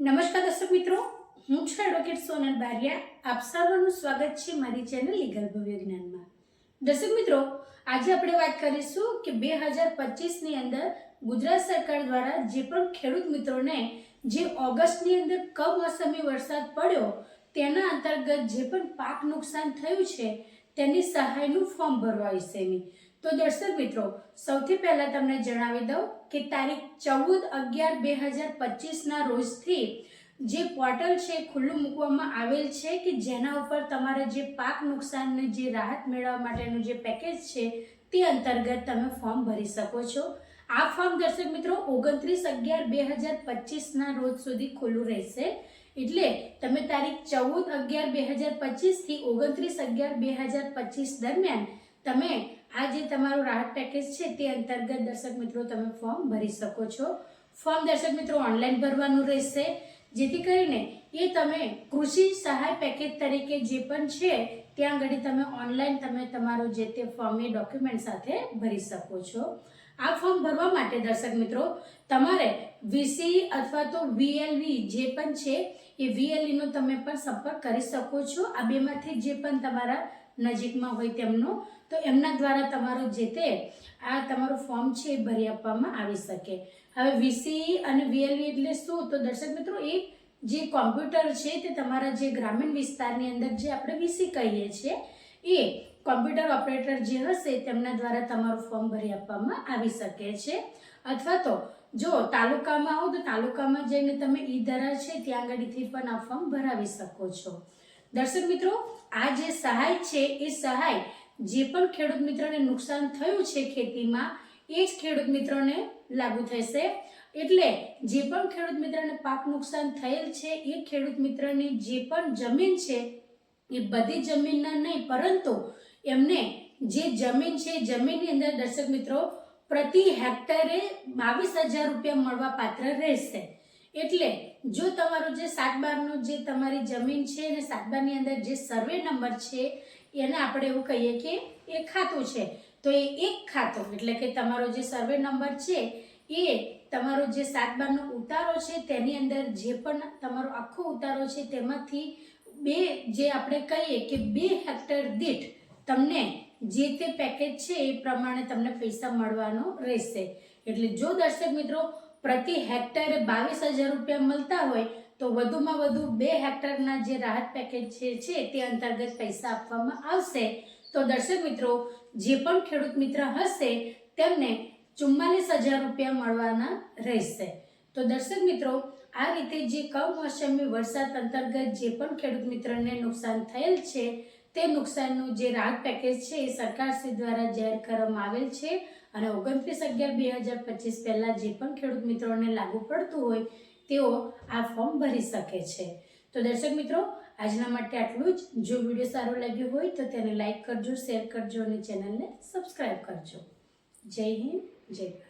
નમસ્કાર દર્શક મિત્રો, હું છું એડવોકેટ સોનલ બારિયા. આપ સર્વનું સ્વાગત છે મારી ચેનલ લીગલ ભવ્ય જ્ઞાનમાં. દર્શક મિત્રો, આજે આપણે વાત કરીશું કે બે હજાર પચીસની અંદર ગુજરાત સરકાર દ્વારા જે પણ ખેડૂત મિત્રોને જે ઓગસ્ટની અંદર કમોસમી વરસાદ પડ્યો, તેના અંતર્ગત જે પણ પાક નુકસાન થયું છે, તેની સહાયનું ફોર્મ ભરવા વિશેની. તો દર્શક મિત્રો, સૌથી પહેલા તમને જણાવી દઉં કે તારીખ ચૌદ અગિયાર બે હજાર પચીસના રોજથી જે પોર્ટલ છે ખુલ્લું મૂકવામાં આવેલ છે કે જેના ઉપર તમારે જે પાક નુકસાનને જે રાહત મેળવવા માટેનું જે પેકેજ છે તે અંતર્ગત તમે ફોર્મ ભરી શકો છો. આ ફોર્મ દર્શક મિત્રો ઓગણત્રીસ અગિયાર બે હજાર પચીસના રોજ સુધી ખુલ્લું રહેશે. એટલે તમે તારીખ ચૌદ અગિયાર બે હજાર પચીસથી ઓગણત્રીસ અગિયાર બે હજાર પચીસ દરમિયાન તમે આ જે તમારું રાહત પેકેજ છે તે અંતર્ગત દર્શક મિત્રો તમે ફોર્મ ભરી શકો છો. ફોર્મ દર્શક મિત્રો ઓનલાઈન ભરવાનું રહેશે. જેથી કરીને એ તમે કૃષિ સહાય પેકેજ તરીકે જે પણ છે, ત્યાં આગળ તમે ઓનલાઈન તમે તમારું જે તે ફોર્મ એ ડોક્યુમેન્ટ સાથે ભરી શકો છો. આ ફોર્મ ભરવા માટે દર્શક મિત્રો, તમારે વીસી અથવા તો વીએલવી જે પણ છે, એ વીએલઈનો તમે પણ સંપર્ક કરી શકો છો. આ બેમાંથી જે પણ તમારા નજીકમાં હોય તેમનું, તો એમના દ્વારા તમારું જે તે આ તમારું ફોર્મ છે એ ભરી આપવામાં આવી શકે. હવે વીસી અને વીએલવી એટલે શું? તો દર્શક મિત્રો, એ જે કોમ્પ્યુટર છે તે તમારા જે ગ્રામીણ વિસ્તારની અંદર જે આપણે વીસી કહીએ છીએ, એ કોમ્પ્યુટર ઓપરેટર જે હશે તેમના દ્વારા તમારું ફોર્મ ભરી આપવામાં આવી શકે છે. અથવા તો જો તાલુકામાં હો તો તાલુકામાં જઈને તમે ઈ ધરા છે ત્યાં આગળથી પણ આ ફોર્મ ભરાવી શકો છો. દર્શક મિત્રો, આ જે સહાય છે, એ સહાય જે પણ ખેડૂત મિત્રને નુકસાન થયું છે ખેતીમાં, એ જ ખેડૂત મિત્રોને લાગુ થશે. એટલે જે પણ ખેડૂત મિત્રને પાક નુકસાન થયેલ છે, એ ખેડૂત મિત્રની જે પણ જમીન છે, એ બધી જમીનના નહીં, પરંતુ એમને જે જમીન છે જમીનની અંદર દર્શક મિત્રો, પ્રતિ હેક્ટરે બાવીસ હજાર રૂપિયા મળવા પાત્ર રહેશે. એટલે જો તમારું જે સાત બારનું જે તમારી જમીન છે અને સાત બારની અંદર જે સર્વે નંબર છે, એને આપણે એવું કહીએ કે એ ખાતું છે. તો એ એક ખાતું, એટલે કે તમારો જે સર્વે નંબર છે, એ તમારો જે સાત બારનો ઉતારો છે, તેની અંદર જે પણ તમારો આખો ઉતારો છે, તેમાંથી બે જે આપણે કહીએ કે બે હેક્ટર દીઠ તમને જે તે પેકેજ છે, એ પ્રમાણે તમને પૈસા મળવાનો રહેશે. એટલે જો દર્શક મિત્રો પ્રતિ હેક્ટરે બાવીસ હજાર રૂપિયા મળતા હોય તો વધુમાં વધુ બે હેક્ટરના જે રાહત પેકેજ છે છે તે અંતર્ગત પૈસા આપવામાં આવશે. તો દર્શક મિત્રો, જે પણ ખેડૂત મિત્ર હશે, તેમને ચુમ્માલીસ હજાર રૂપિયા મળવાના રહેશે. તો દર્શક મિત્રો, આ રીતે જે કમોસમી વરસાદ અંતર્ગત જે પણ ખેડૂત મિત્રને નુકસાન થયેલ છે તે નુકસાનનું જે રાહત પેકેજ છે એ સરકારશ્રી દ્વારા જાહેર કરવામાં આવેલ છે અને ઓગણત્રીસ અગિયાર બે હજાર પચીસ પહેલાં જે પણ ખેડૂત મિત્રોને લાગુ પડતું હોય તેઓ આ ફોર્મ ભરી શકે છે. તો દર્શક મિત્રો, આજના માટે આટલું જ. જો વીડિયો સારો લાગ્યો હોય તો તેને લાઇક કરજો, શેર કરજો અને ચેનલને સબસ્ક્રાઈબ કરજો. જય હિન્દ, જય ભારત.